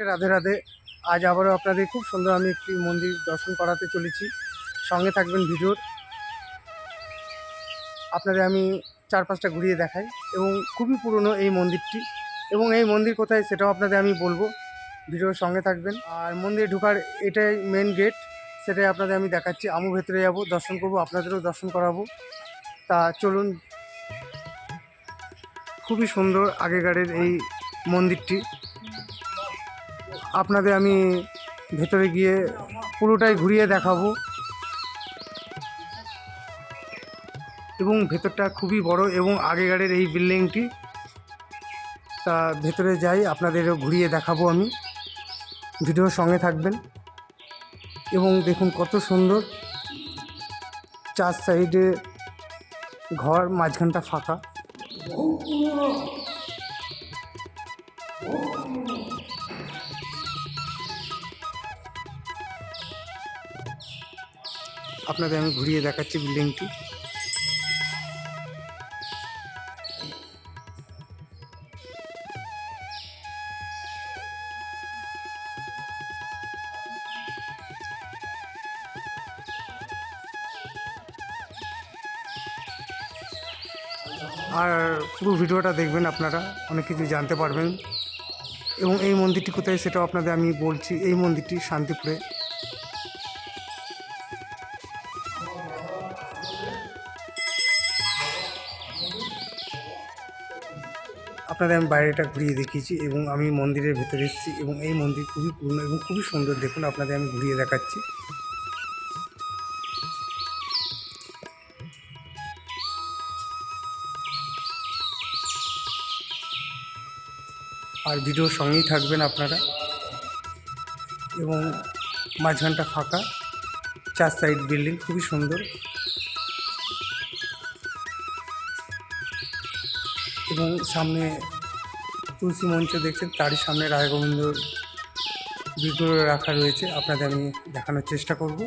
রাধে রাধে। আজ আবারও আপনাদের খুব সুন্দর আমি একটি মন্দির দর্শন করাতে চলেছি। সঙ্গে থাকবেন ভিডিওর আপনাদের আমি চার পাঁচটা ঘুরিয়ে দেখাই এবং খুবই পুরনো এই মন্দিরটি। এবং এই মন্দির কোথায় সেটাও আপনাদের আমি বলব। ভিডিওর সঙ্গে থাকবেন। আর মন্দিরে ঢোকার এটাই মেন গেট সেটাই আপনাদের আমি দেখাচ্ছি। আমু ভেতরে যাব, দর্শন করব, আপনাদেরও দর্শন করাবো। তা চলুন। খুবই সুন্দর আগেকারের এই মন্দিরটি। আপনাদের আমি ভেতরে গিয়ে পুরোটাই ঘুরিয়ে দেখাবো। এবং ভেতরটা খুবই বড় এবং আগেকারের এই বিল্ডিংটি, তা ভেতরে যাই, আপনাদেরও ঘুরিয়ে দেখাবো আমি। ভিডিওর সঙ্গে থাকবেন। এবং দেখুন কত সুন্দর চার সাইডে ঘর, মাঝখানটা ফাঁকা। আপনাদের আমি ঘুরিয়ে দেখাচ্ছি বিল্ডিংটি। আর পুরো ভিডিওটা দেখবেন আপনারা, অনেক কিছু জানতে পারবেন। এবং এই মন্দিরটি কোথায় সেটাও আপনাদের আমি বলছি, এই মন্দিরটি শান্তিপুরে। আপনাদের আমি বাইরেটা ঘুরিয়ে দেখিয়েছি এবং আমি মন্দিরের ভেতরে এসেছি এবং এই মন্দির খুবই পুরনো এবং খুবই সুন্দর। দেখুন, আপনাদের আমি ঘুরিয়ে দেখাচ্ছি। আর ভিডিওর সঙ্গেই থাকবেন আপনারা। এবং মাঝখানটা ফাঁকা, চার সাইড বিল্ডিং, খুবই সুন্দর। এবং সামনে তুলসী মঞ্চ দেখছেন, তারই সামনে রায় গোবিন্দ বিগ্রহ রাখা রয়েছে। আপনাদের আমি দেখানোর চেষ্টা করব।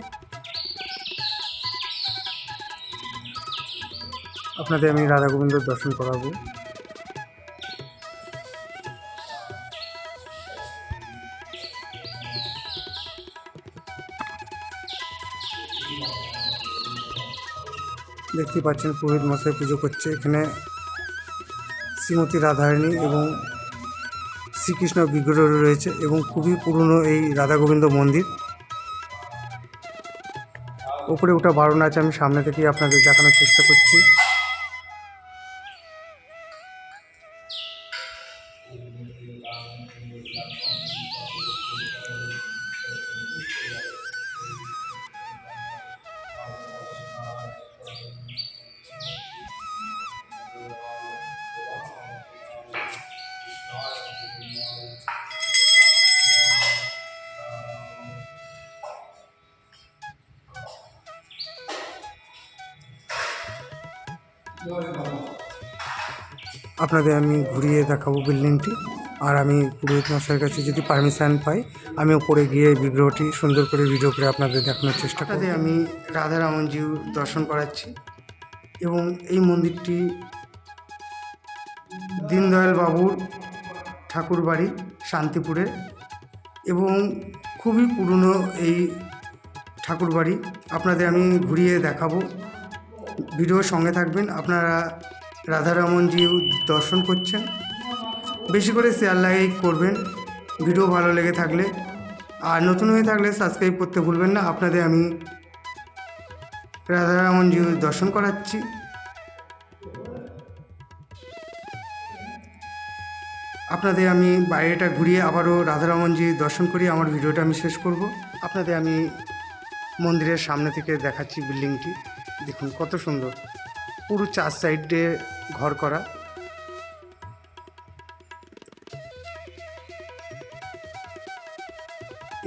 আপনাদের আমি রাধা গোবিন্দর দর্শন করাবো। দেখতে পাচ্ছেন পুরোহিত মশাই পুজো করছে। এখানে শ্রীমতী রাধারানী এবং শ্রীকৃষ্ণ বিগ্রহ রয়েছে এবং খুবই পুরনো এই রাধা গোবিন্দ মন্দির। ওপরে ওটা বারণ আছে আমি সামনে থেকেই আপনাদের দেখানোর চেষ্টা করছি। আপনাদের আমি ঘুরিয়ে দেখাবো বিল্ডিংটি আর আমি পুরোহিত মশাইয়ের কাছে যদি পারমিশন পাই, আমি উপরে গিয়ে বিগ্রহটি সুন্দর করে ভিডিও করে আপনাদের দেখানোর চেষ্টা করি আমি রাধারামনজিউ দর্শন করাচ্ছি। এবং এই মন্দিরটি দীনদয়াল বাবুর ঠাকুর বাড়ি শান্তিপুরে এবং খুবই পুরনো এই ঠাকুর বাড়ি। আপনাদের আমি ঘুরিয়ে দেখাবো। ভিডিওর সঙ্গে থাকবেন। আপনারা রাধারমনজিও দর্শন করছেন। বেশি করে শেয়ার লাইক করবেন। ভিডিও ভালো লেগে থাকলে। আর নতুন হয়ে থাকলে সাবস্ক্রাইব করতে ভুলবেন না। আপনাদের আমি রাধারমনজিও দর্শন করাচ্ছি। আপনাদের আমি বাইরেটা ঘুরিয়ে আবারও রাধারমনজি দর্শন করি আমার ভিডিওটা আমি শেষ করব। আপনাদের আমি মন্দিরের সামনে থেকে দেখাচ্ছি বিল্ডিংটি দেখুন কত সুন্দর। পুরো চার সাইডে ঘর করা।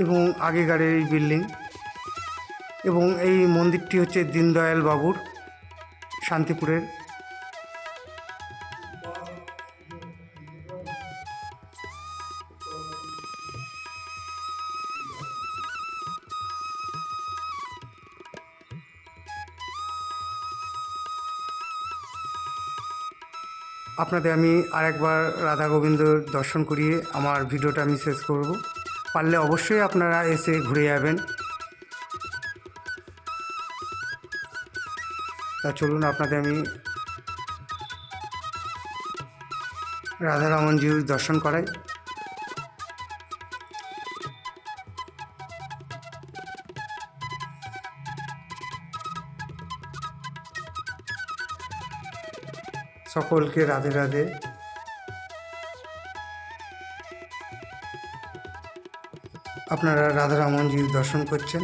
এবং আগেকার এই বিল্ডিং এবং এই মন্দিরটি হচ্ছে দীনদয়াল বাবুর শান্তিপুরের আপনাদের আমি আরেকবার রাধা গোবিন্দ দর্শন করিয়ে আমার ভিডিওটা আমি শেষ করব। পারলে অবশ্যই আপনারা এসে ঘুরে যাবেন। তা চলুন আপনাদের আমি রাধারমণজির দর্শন করাই। সকলকে রাধে রাধে। আপনারা রাধারমনজির দর্শন করছেন।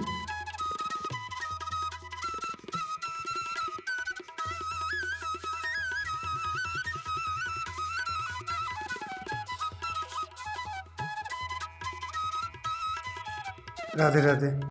রাধে রাধে।